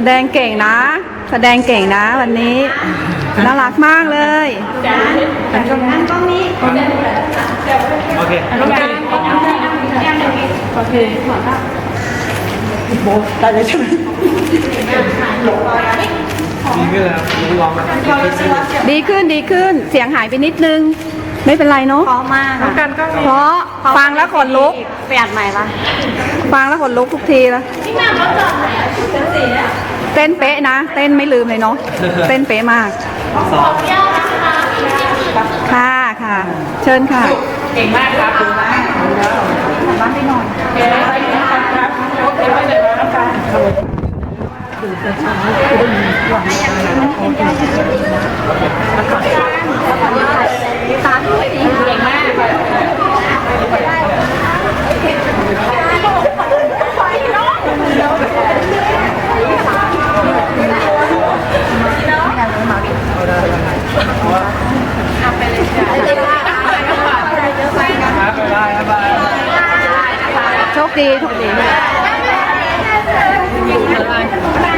แสดงเก่งนะ แสดงเก่งนะวันนี้ น่ารักมากเลยนั่นก็นี้โอเคตรงกลางโอเคโบได้เลยใช่ไหมดีขึ้นแล้วลองมาดีขึ้นดีขึ้น เสียงหายไปนิดนึง ไม่เป็นไรเนาะเพราะมากอะเพราะฟังแล้วขนลุกเปลี่ยนใหม่ละฟังแล้วขนลุกทุกทีแล้ว เต้นเป๊ะนะ เต้นไม่ลืมเลยเนาะเต้นเป๊ะมากสองค่ะค่ะ เชิญค่ะครับบ๊ายบายบ๊ายบาย โชคดีโชคดีมี